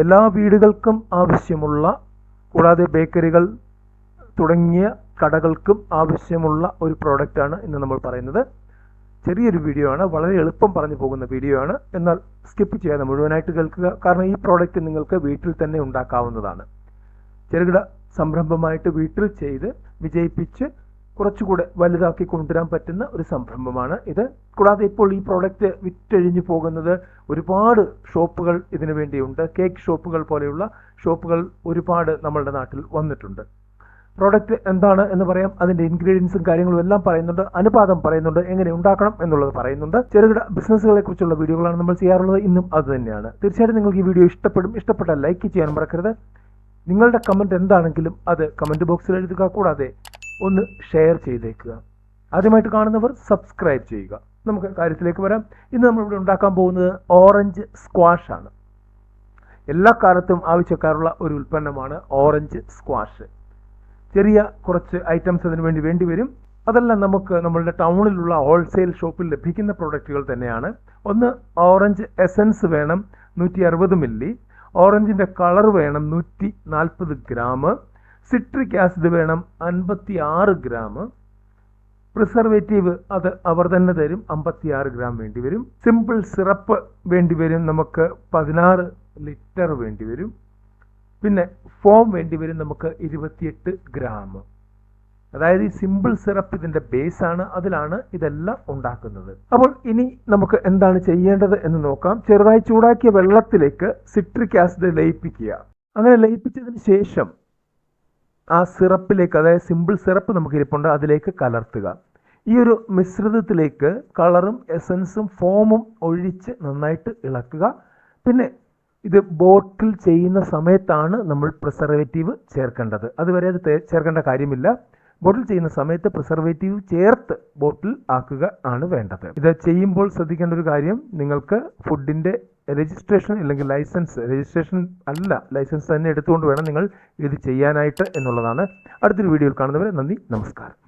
എല്ലാ വീടുകൾക്കും ആവശ്യമുള്ള കൂടാതെ ബേക്കറികൾ തുടങ്ങിയ കടകൾക്കും ആവശ്യമുള്ള ഒരു പ്രോഡക്റ്റാണ് ഇന്ന് നമ്മൾ പറയുന്നത്. ചെറിയൊരു വീഡിയോ ആണ് വളരെ എളുപ്പം പറഞ്ഞു പോകുന്ന വീഡിയോ ആണ്. എന്നാൽ സ്കിപ്പ് ചെയ്യാതെ മുഴുവനായിട്ട് കേൾക്കുക കാരണം ഈ പ്രോഡക്റ്റ് നിങ്ങൾക്ക് വീട്ടിൽ തന്നെ ഉണ്ടാക്കാവുന്നതാണ്. ചെറുകിട സംരംഭമായിട്ട് വീട്ടിൽ ചെയ്ത് വിജയിപ്പിച്ച് കുറച്ചുകൂടെ വലുതാക്കി കൊണ്ടുവരാൻ പറ്റുന്ന ഒരു സംരംഭമാണ് ഇത്. കൂടാതെ ഇപ്പോൾ ഈ പ്രോഡക്റ്റ് വിറ്റഴിഞ്ഞു പോകുന്നത് ഒരുപാട് ഷോപ്പുകൾ ഇതിനു വേണ്ടിയുണ്ട്. കേക്ക് ഷോപ്പുകൾ പോലെയുള്ള ഷോപ്പുകൾ ഒരുപാട് നമ്മളുടെ നാട്ടിൽ വന്നിട്ടുണ്ട്. പ്രോഡക്റ്റ് എന്താണ് എന്ന് പറയാം. അതിന്റെ ഇൻഗ്രീഡിയൻസും കാര്യങ്ങളും എല്ലാം പറയുന്നുണ്ട്. അനുപാതം പറയുന്നുണ്ട്. എങ്ങനെ ഉണ്ടാക്കണം എന്നുള്ളത് പറയുന്നുണ്ട്. ചെറുകിട ബിസിനസ്സുകളെ കുറിച്ചുള്ള വീഡിയോകളാണ് നമ്മൾ ചെയ്യാറുള്ളത്. ഇന്നും അത് തന്നെയാണ്. തീർച്ചയായിട്ടും നിങ്ങൾക്ക് ഈ വീഡിയോ ഇഷ്ടപ്പെടും. ഇഷ്ടപ്പെട്ടാൽ ലൈക്ക് ചെയ്യാൻ മറക്കരുത്. നിങ്ങളുടെ കമന്റ് എന്താണെങ്കിലും അത് കമന്റ് ബോക്സിൽ എഴുതുക. കൂടാതെ ഒന്ന് ഷെയർ ചെയ്തേക്കുക. ആദ്യമായിട്ട് കാണുന്നവർ സബ്സ്ക്രൈബ് ചെയ്യുക. നമുക്ക് കാര്യത്തിലേക്ക് വരാം. ഇന്ന് നമ്മൾ ഇവിടെ ഉണ്ടാക്കാൻ പോകുന്നത് ഓറഞ്ച് സ്ക്വാഷ് ആണ്. എല്ലാ കാലത്തും ആവശ്യക്കാരുള്ള ഒരു ഉൽപ്പന്നമാണ് ഓറഞ്ച് സ്ക്വാഷ് ചെറിയ കുറച്ച് ഐറ്റംസ് അതിന് വേണ്ടി വേണ്ടി വരും. അതെല്ലാം നമുക്ക് നമ്മളുടെ ടൗണിലുള്ള ഹോൾസെയിൽ ഷോപ്പിൽ ലഭിക്കുന്ന പ്രോഡക്റ്റുകൾ തന്നെയാണ്. ഒന്ന് ഓറഞ്ച് എസൻസ് വേണം നൂറ്റി അറുപത് മില്ലി ഓറഞ്ചിന്റെ കളർ വേണം നൂറ്റി നാൽപ്പത് ഗ്രാം സിട്രിക് ആസിഡ് വേണം അൻപത്തി ആറ് ഗ്രാം. പ്രിസർവേറ്റീവ് അത് അവർ തന്നെ തരും അമ്പത്തി ആറ് ഗ്രാം വേണ്ടി വരും. സിമ്പിൾ സിറപ്പ് വേണ്ടി വരും നമുക്ക് പതിനാറ് ലിറ്റർ വേണ്ടി വരും. പിന്നെ ഫോം വേണ്ടി വരും നമുക്ക് ഇരുപത്തിയെട്ട് ഗ്രാം. അതായത് ഈ സിമ്പിൾ സിറപ്പ് ഇതിന്റെ ബേസ് ആണ് അതിലാണ് ഇതെല്ലാം ഉണ്ടാക്കുന്നത്. അപ്പോൾ ഇനി നമുക്ക് എന്താണ് ചെയ്യേണ്ടത് എന്ന് നോക്കാം. ചെറുതായി ചൂടാക്കിയ വെള്ളത്തിലേക്ക് സിട്രിക് ആസിഡ് ലയിപ്പിക്കുക. അങ്ങനെ ലയിപ്പിച്ചതിന് ശേഷം ആ സിറപ്പിലേക്ക് അതായത് സിമ്പിൾ സിറപ്പ് നമുക്ക് ഇരിപ്പുണ്ട് അതിലേക്ക് കലർത്തുക. ഈ ഒരു മിശ്രിതത്തിലേക്ക് കളറും എസൻസും ഫോമും ഒഴിച്ച് നന്നായിട്ട് ഇളക്കുക. പിന്നെ ഇത് ബോട്ടിൽ ചെയ്യുന്ന സമയത്താണ് നമ്മൾ പ്രിസർവേറ്റീവ് ചേർക്കേണ്ടത്. അതുവരെ അത് ചേർക്കേണ്ട കാര്യമില്ല. ബോട്ടിൽ ചെയ്യുന്ന സമയത്ത് പ്രിസർവേറ്റീവ് ചേർത്ത് ബോട്ടിൽ ആക്കുക ആണ് വേണ്ടത്. ഇത് ചെയ്യുമ്പോൾ ശ്രദ്ധിക്കേണ്ട ഒരു കാര്യം നിങ്ങൾക്ക് ഫുഡിന്റെ രജിസ്ട്രേഷൻ അല്ലെങ്കിൽ ലൈസൻസ് രജിസ്ട്രേഷൻ അല്ല ലൈസൻസ് തന്നെ എടുത്തുകൊണ്ട് വേണം നിങ്ങൾ ഇത് ചെയ്യാനായിട്ട് എന്നുള്ളതാണ് അടുത്തൊരു വീഡിയോയിൽ കാണുന്നവരെ നന്ദി നമസ്കാരം.